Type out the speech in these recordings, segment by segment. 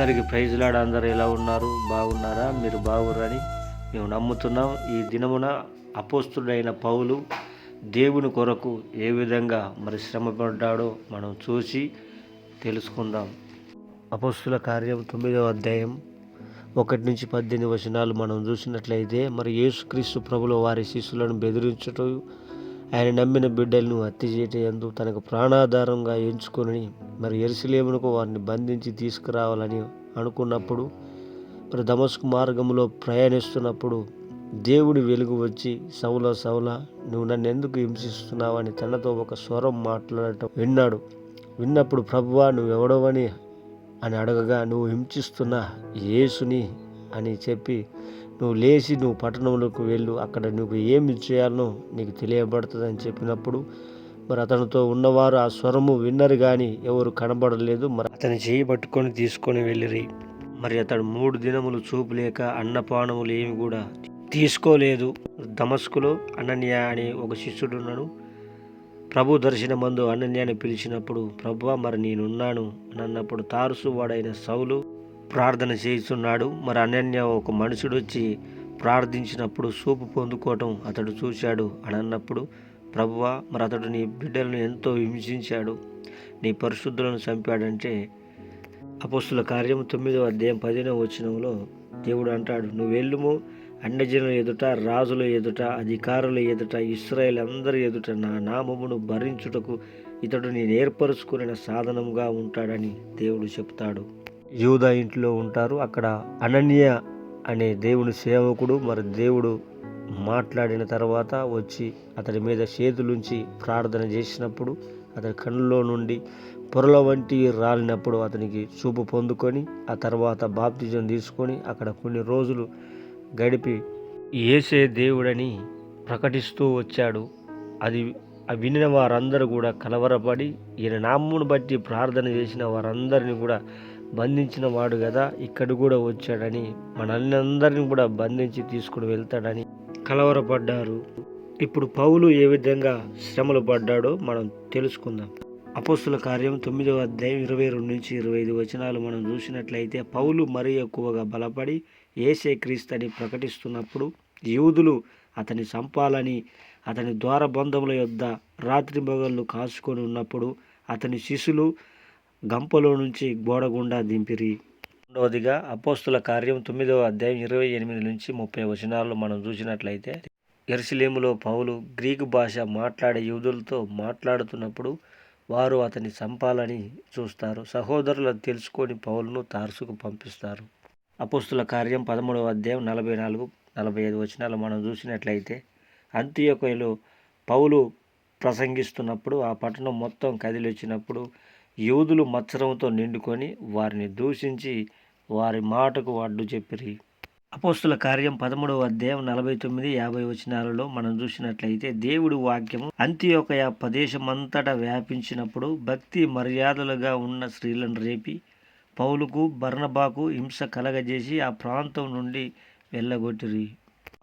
అందరికీ ప్రైజ్లాడ అందరు ఎలా ఉన్నారు? బాగున్నారా? మీరు బాగున్నారని మేము నమ్ముతున్నాం. ఈ దినమున అపోస్తుడైన పౌలు దేవుని కొరకు ఏ విధంగా మరి శ్రమపడ్డాడో మనం చూసి తెలుసుకుందాం. అపోస్తుల కార్యం తొమ్మిదవ అధ్యాయం ఒకటి నుంచి పద్దెనిమిది వచనాలు మనం చూసినట్లయితే మరి యేసుక్రీస్తు ప్రభుల వారి శిష్యులను బెదిరించుట ఆయన నమ్మిన బిడ్డలను హత్య చేయటందు తనకు ప్రాణాధారంగా ఎంచుకొని మరి ఎరుసలేమునకు వారిని బంధించి తీసుకురావాలని అనుకున్నప్పుడు మరి దమస్కు మార్గంలో ప్రయాణిస్తున్నప్పుడు దేవుడి వెలుగు వచ్చి సౌల సౌల నువ్వు నన్ను ఎందుకు హింసిస్తున్నావని తనతో ఒక స్వరం మాట్లాడటం విన్నాడు. విన్నప్పుడు ప్రభువా నువ్వెవడవని? అని అడగగా నువ్వు హింసిస్తున్న యేసుని అని చెప్పి నువ్వు లేచి నువ్వు పట్టణంలోకి వెళ్ళు. అక్కడ నువ్వు ఏమి చేయాలనో నీకు తెలియబడుతుందని చెప్పినప్పుడు మరి అతనితో ఉన్నవారు ఆ స్వరము విన్నరు కానీ ఎవరు కనబడలేదు. మరి అతని చేయి పట్టుకొని తీసుకొని వెళ్ళిరి. మరి అతడు మూడు దినములు చూపు లేక అన్నపానములు ఏమి కూడా తీసుకోలేదు. దమస్కులో అనన్య అని ఒక శిష్యుడు ఉన్నాడు. ప్రభు దర్శనమందు అనన్యాన్ని పిలిచినప్పుడు ప్రభు మరి నేనున్నాను అని అన్నప్పుడు తారుసు వాడైన సౌలు ప్రార్థన చేస్తున్నాడు మరి అనన్య ఒక మనుషుడు వచ్చి ప్రార్థించినప్పుడు సూపు పొందుకోవటం అతడు చూశాడు. అని అన్నప్పుడు ప్రభువా మరి అతడు నీ బిడ్డలను ఎంతో హింసించాడు. నీ పరిశుద్ధులను చంపాడంటే అపోస్తుల కార్యం తొమ్మిదవ అధ్యాయం పదిహేనవ వచనంలో దేవుడు అంటాడు నువ్వు వెళ్ళుము అన్యజనుల ఎదుట రాజుల ఎదుట అధికారుల ఎదుట ఇస్రాయేల్ అందరి ఎదుట నా నామమును భరించుటకు ఇతడు నేను ఏర్పరుచుకునే సాధనముగా ఉంటాడని దేవుడు చెప్తాడు. యూదా ఇంట్లో ఉంటారు. అక్కడ అనన్య అనే దేవుని సేవకుడు మరి దేవుడు మాట్లాడిన తర్వాత వచ్చి అతడి మీద చేతులుంచి ప్రార్థన చేసినప్పుడు అతని కళ్ళలో నుండి పొరల వంటి రాలినప్పుడు అతనికి చూపు పొందుకొని ఆ తర్వాత బాప్తిజం తీసుకొని అక్కడ కొన్ని రోజులు గడిపి ఏసే దేవుడని ప్రకటిస్తూ వచ్చాడు. అది వినిన వారందరూ కూడా కలవరపడి ఈయన నామ్మును బట్టి ప్రార్థన చేసిన వారందరిని కూడా బంధించిన వాడు కదా ఇక్కడ కూడా వచ్చాడని మనల్ని కూడా బంధించి తీసుకుని వెళ్తాడని కలవరపడ్డారు. ఇప్పుడు పౌలు ఏ విధంగా శ్రమలు పడ్డాడో మనం తెలుసుకుందాం. అపోస్తుల కార్యం తొమ్మిదవ అధ్యాయం ఇరవై రెండు నుంచి ఇరవై ఐదు వచనాలు మనం చూసినట్లయితే పౌలు మరీ ఎక్కువగా బలపడి ఏసే క్రీస్తని ప్రకటిస్తున్నప్పుడు యూదులు అతని చంపాలని అతని ద్వారబంధముల యొద్ద రాత్రి మొగళ్ళు కాసుకొని ఉన్నప్పుడు అతని శిష్యులు గంపలో నుంచి గోడగుండా దింపిరి. రెండవదిగా అపోస్తుల కార్యం తొమ్మిదవ అధ్యాయం ఇరవై ఎనిమిది నుంచి ముప్పై వచనాల్లో మనం చూసినట్లయితే ఎరుసలేములో పౌలు గ్రీకు భాష మాట్లాడే యూదులతో మాట్లాడుతున్నప్పుడు వారు అతన్ని చంపాలని చూస్తారు. సహోదరులు తెలుసుకొని పౌలును తార్సుకు పంపిస్తారు. అపోస్తుల కార్యం పదమూడవ అధ్యాయం నలభై నాలుగు నలభై ఐదు వచనాలు మనం చూసినట్లయితే అంత్యొకలో పౌలు ప్రసంగిస్తున్నప్పుడు ఆ పట్టణం మొత్తం కదిలి వచ్చినప్పుడు యూదులు మత్సరంతో నిండుకొని వారిని దూషించి వారి మాటకు అడ్డు చెప్పిరి. అపోస్తుల కార్యం పదమూడవ అధ్యాయం నలభై తొమ్మిది యాభై వచనాలలో మనం చూసినట్లయితే దేవుడి వాక్యము అంత్యొకయ ప్రదేశమంతటా వ్యాపించినప్పుడు భక్తి మర్యాదలుగా ఉన్న స్త్రీలను రేపి పౌలుకు బర్ణబాకు హింస కలగజేసి ఆ ప్రాంతం నుండి వెళ్ళగొట్టిరి.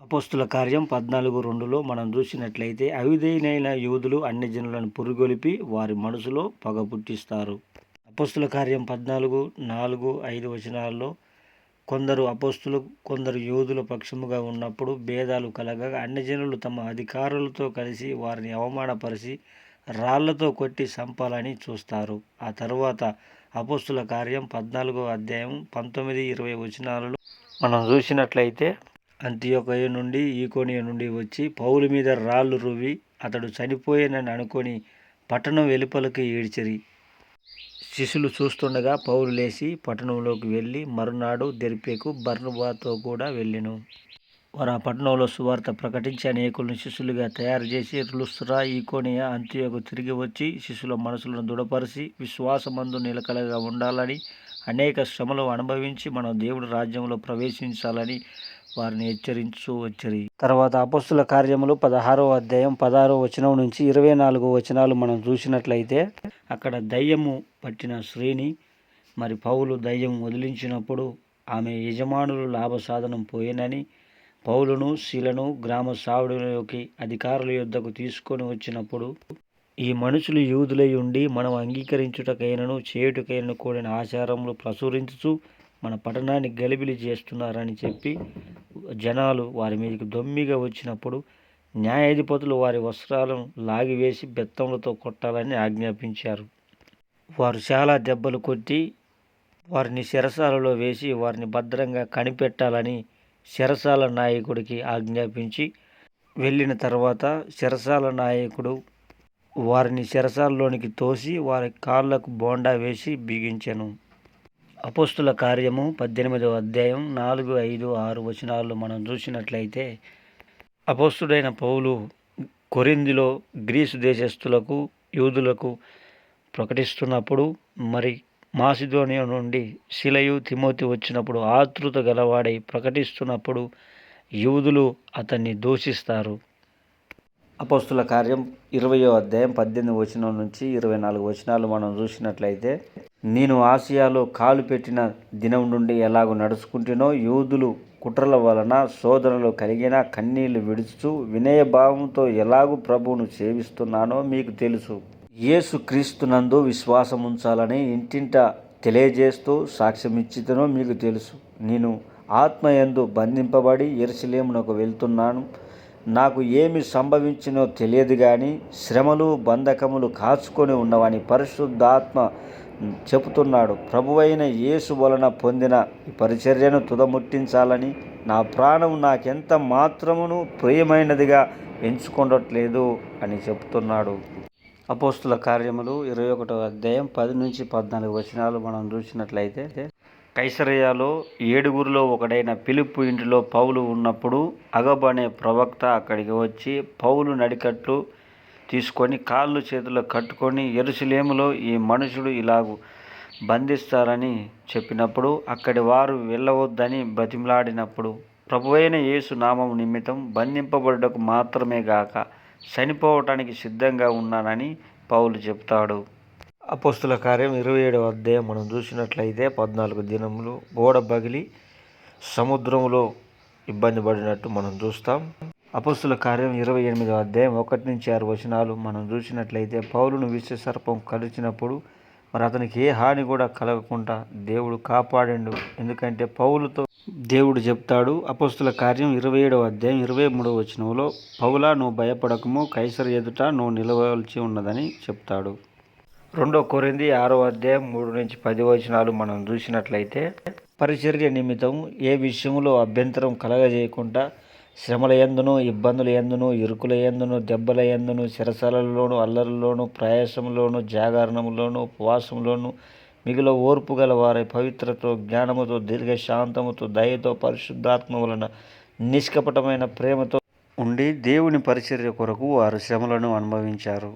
అపోస్తుల కార్యం పద్నాలుగు రెండులో మనం చూసినట్లయితే అవిధేయులైన యూదులు అన్ని జనులను పురుగొలిపి వారి మనసులో పగ పుట్టిస్తారు. అపోస్తుల కార్యం పద్నాలుగు నాలుగు ఐదు వచనాల్లో కొందరు అపోస్తులు కొందరు యూదుల పక్షముగా ఉన్నప్పుడు భేదాలు కలగగా అన్ని జనులు తమ అధికారులతో కలిసి వారిని అవమానపరిచి రాళ్ళతో కొట్టి సంపాలని చూస్తారు. ఆ తరువాత అపోస్తుల కార్యం పద్నాలుగో అధ్యాయం పంతొమ్మిది ఇరవై వచనాలలో మనం చూసినట్లయితే అంత్యోకయ నుండి ఈకోనియ నుండి వచ్చి పౌలు మీద రాళ్ళు రువి అతడు చనిపోయానని అనుకొని పట్టణం వెలుపలకి ఈడ్చిరి శిష్యులు చూస్తుండగా పౌలు లేచి పట్టణంలోకి వెళ్ళి మరునాడు దెరిపేకు బర్నుబాతో కూడా వెళ్ళెను. వారు ఆ పట్టణంలో సువార్త ప్రకటించి అనేకులను శిష్యులుగా తయారు చేసి రులుస్రా ఈకోనియా అంత్యోకు తిరిగి వచ్చి శిష్యుల మనసులను దృఢపరిచి విశ్వాసమందు నిలకడగా ఉండాలని అనేక శ్రమలు అనుభవించి మనం దేవుడి రాజ్యంలో ప్రవేశించాలని వారిని హెచ్చరించు వచ్చరి తర్వాత అపస్తుల కార్యములు పదహారో అధ్యాయం పదహారో వచనం నుంచి ఇరవై నాలుగో వచనాలు మనం చూసినట్లయితే అక్కడ దయ్యము పట్టిన శ్రీని మరి పౌలు దయ్యం వదిలించినప్పుడు ఆమె యజమానులు లాభసాధనం పోయినని పౌలును శీలను గ్రామ సావుడిలోకి అధికారుల యుద్ధకు తీసుకొని వచ్చినప్పుడు ఈ మనుషులు యూదులై ఉండి మనం అంగీకరించుటకైనను చేయుటకైనను కూడిన ఆచారములు ప్రచురించుచు మన పట్టణాన్ని గలిబిలి చేస్తున్నారని చెప్పి జనాలు వారి మీదకి దొమ్మిగా వచ్చినప్పుడు న్యాయాధిపతులు వారి వస్త్రాలను లాగివేసి బెత్తములతో కొట్టాలని ఆజ్ఞాపించారు. వారు చాలా దెబ్బలు కొట్టి వారిని శిరసాలలో వేసి వారిని భద్రంగా కనిపెట్టాలని శిరసాల నాయకుడికి ఆజ్ఞాపించి వెళ్ళిన తర్వాత శిరసాల నాయకుడు వారిని శిరసాలలోనికి తోసి వారి కాళ్ళకు బోండా వేసి బిగించెను. అపోస్తుల కార్యము పద్దెనిమిదవ అధ్యాయం నాలుగు ఐదు ఆరు వచనాలు మనం చూసినట్లయితే అపోస్తుడైన పౌలు కొరిందిలో గ్రీసు దేశస్థులకు యూదులకు ప్రకటిస్తున్నప్పుడు మరి మాసిధోనియ నుండి శిలయు తిమోతి వచ్చినప్పుడు ఆతృత గలవాడై ప్రకటిస్తున్నప్పుడు యూదులు అతన్ని దూషిస్తారు. అపోస్తుల కార్యం ఇరవయో అధ్యాయం పద్దెనిమిది వచనం నుంచి ఇరవై నాలుగు వచనాలు మనం చూసినట్లయితే నేను ఆసియాలో కాలు పెట్టిన దినం నుండి ఎలాగో నడుచుకుంటునో యూదులు కుట్రల వలన శోధనలు కలిగిన కన్నీళ్ళు విడుచుతూ వినయభావంతో ఎలాగూ ప్రభువును సేవిస్తున్నానో మీకు తెలుసు. యేసు క్రీస్తునందు విశ్వాసం ఉంచాలని ఇంటింట తెలియజేస్తూ సాక్ష్యమిచ్చితనో మీకు తెలుసు. నేను ఆత్మయందు బంధింపబడి ఎరుసలేమునకు వెళ్తున్నాను. నాకు ఏమి సంభవించినో తెలియదు కానీ శ్రమలు బంధకములు కాచుకొని ఉన్నవని పరిశుద్ధాత్మ చెబుతున్నాడు. ప్రభువైన యేసు వలన పొందిన ఈ పరిచర్యను తుదముట్టించాలని నా ప్రాణం నాకెంత మాత్రమును ప్రియమైనదిగా ఎంచుకుండట్లేదు అని చెప్తున్నాడు అపోస్తుల కార్యములు ఇరవై ఒకటో అధ్యాయం పది నుంచి పద్నాలుగు వచనాలు మనం చూసినట్లయితే కైసరయాలో ఏడుగురిలో ఒకడైన పిలుపు ఇంటిలో పౌలు ఉన్నప్పుడు అగబ అనే ప్రవక్త అక్కడికి వచ్చి పౌలు నడికట్లు తీసుకొని కాళ్ళు చేతులు కట్టుకొని ఎరుసలేములో ఈ మనుషుడు ఇలాగు బంధిస్తారని చెప్పినప్పుడు అక్కడి వారు వెళ్ళవద్దని బ్రతిమలాడినప్పుడు ప్రభువైన యేసు నామం నిమిత్తం బంధింపబడుటకు మాత్రమే గాక చనిపోవటానికి సిద్ధంగా ఉన్నానని పౌలు చెప్తాడు. అపోస్తుల కార్యం ఇరవై ఏడవ అధ్యాయం మనం చూసినట్లయితే పద్నాలుగు దినములు గోడ బగిలి సముద్రంలో ఇబ్బంది పడినట్టు మనం చూస్తాం. అపోస్తుల కార్యం ఇరవై ఎనిమిదవ అధ్యాయం ఒకటి నుంచి ఆరు వచనాలు మనం చూసినట్లయితే పౌలును విశ్వసర్పం కలిసినప్పుడు మరి అతనికి ఏ హాని కూడా కలగకుండా దేవుడు కాపాడిండు. ఎందుకంటే పౌలుతో దేవుడు చెప్తాడు అపోస్తుల కార్యం ఇరవై ఏడవ అధ్యాయం ఇరవై మూడవ వచనంలో పౌలా నువ్వు భయపడకము కైసర్ ఎదుట నువ్వు నిలవలసి ఉన్నదని చెప్తాడు. రెండో కొరింది ఆరో అధ్యాయం మూడు నుంచి పది వచనాలు మనం చూసినట్లయితే పరిచర్య నిమిత్తం ఏ విషయంలో అభ్యంతరం కలగజేయకుండా శ్రమల ఎందును ఇబ్బందుల ఎందును ఇరుకుల ఎందును దెబ్బల ఎందును శిరసలలోను అల్లరిలోను ప్రయాసంలోను జాగరణములోను ఉపవాసంలోను మిగిలిన ఓర్పు గల వారి పవిత్రతో జ్ఞానముతో దీర్ఘశాంతముతో దయతో పరిశుద్ధాత్మ వలన నిష్కపటమైన ప్రేమతో ఉండి దేవుని పరిచర్య కొరకు వారు శ్రమలను అనుభవించారు.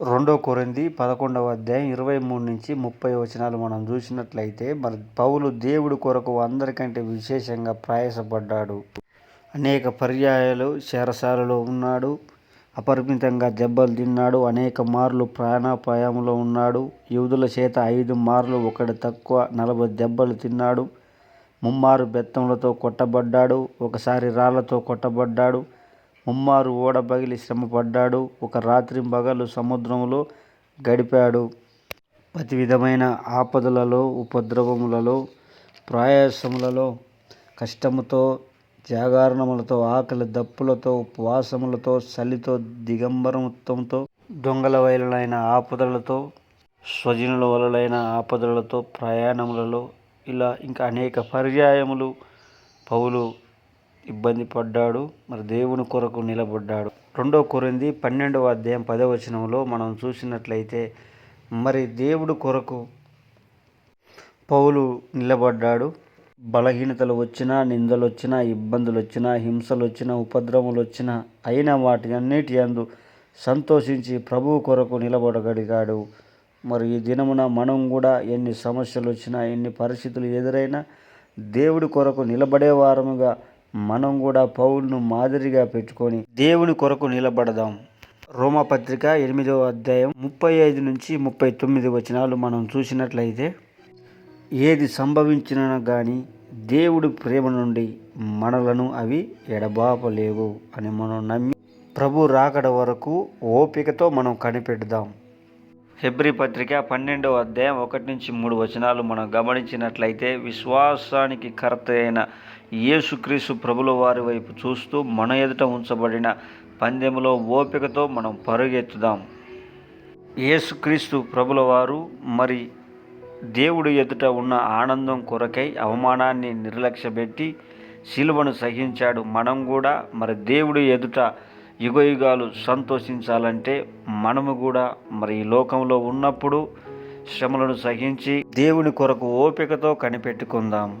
రెండో కొరింది పదకొండవ అధ్యాయం ఇరవై మూడు నుంచి ముప్పై వచనాలు మనం చూసినట్లయితే మరి పౌలు దేవుడి కొరకు అందరికంటే విశేషంగా ప్రయాసపడ్డాడు. అనేక పర్యాయాలు చెరసాలలో ఉన్నాడు. అపరిమితంగా దెబ్బలు తిన్నాడు. అనేక మార్లు ప్రాణాపాయంలో ఉన్నాడు. యూదుల చేత ఐదు మార్లు ఒకటి తక్కువ నలభై దెబ్బలు తిన్నాడు. ముమ్మారు బెత్తంలతో కొట్టబడ్డాడు. ఒకసారి రాళ్ళతో కొట్టబడ్డాడు. ముమ్మారు ఓడబగిలి శ్రమపడ్డాడు. ఒక రాత్రి పగలు సముద్రంలో గడిపాడు. ప్రతి విధమైన ఆపదలలో ఉపద్రవములలో ప్రయాసములలో కష్టముతో జాగరణములతో ఆకలి దప్పులతో ఉపవాసములతో చలితో దిగంబరత్వంతో దొంగల వైలైన ఆపదలతో స్వజనుల వలలైన ఆపదలతో ప్రయాణములలో ఇలా ఇంకా అనేక పర్యాయములు పౌలు ఇబ్బంది పడ్డాడు మరి దేవుని కొరకు నిలబడ్డాడు. రెండో కొరింది పన్నెండవ అధ్యాయం పదవచనంలో మనం చూసినట్లయితే మరి దేవుడు కొరకు పౌలు నిలబడ్డాడు. బలహీనతలు వచ్చినా నిందలు వచ్చినా ఇబ్బందులు వచ్చినా హింసలు వచ్చినా ఉపద్రవములు వచ్చినా అయిన వాటి అన్నిటి అందు సంతోషించి ప్రభువు కొరకు నిలబడగలిగాడు. మరి ఈ దినమున మనం కూడా ఎన్ని సమస్యలు వచ్చినా ఎన్ని పరిస్థితులు ఎదురైనా దేవుడి కొరకు నిలబడే వారముగా మనం కూడా పౌలును మాదిరిగా పెట్టుకొని దేవుని కొరకు నిలబడదాం. రోమపత్రిక ఎనిమిదవ అధ్యాయం ముప్పై ఐదు నుంచి ముప్పై తొమ్మిది వచనాలు మనం చూసినట్లయితే ఏది సంభవించినా కానీ దేవుడు ప్రేమ నుండి మనలను అవి ఎడబాపలేవు అని మనం నమ్మి ప్రభు రాకడ వరకు ఓపికతో మనం కనిపెడదాం. హెబ్రి పత్రిక పన్నెండవ అధ్యాయం ఒకటి నుంచి మూడు వచనాలు మనం గమనించినట్లయితే విశ్వాసానికి కర్త అయిన యేసుక్రీసు ప్రభుల వారి వైపు చూస్తూ మన ఎదుట ఉంచబడిన పందెములో ఓపికతో మనం పరుగెత్తుదాం. యేసుక్రీస్తు ప్రభుల వారు మరి దేవుడి ఎదుట ఉన్న ఆనందం కొరకై అవమానాన్ని నిర్లక్ష్యపెట్టి శిలువను సహించాడు. మనం కూడా మరి దేవుడి ఎదుట యుగయుగాలు సంతోషించాలంటే మనము కూడా మరి ఈ లోకంలో ఉన్నప్పుడు శ్రమలను సహించి దేవుని కొరకు ఓపికతో కనిపెట్టుకుందాం.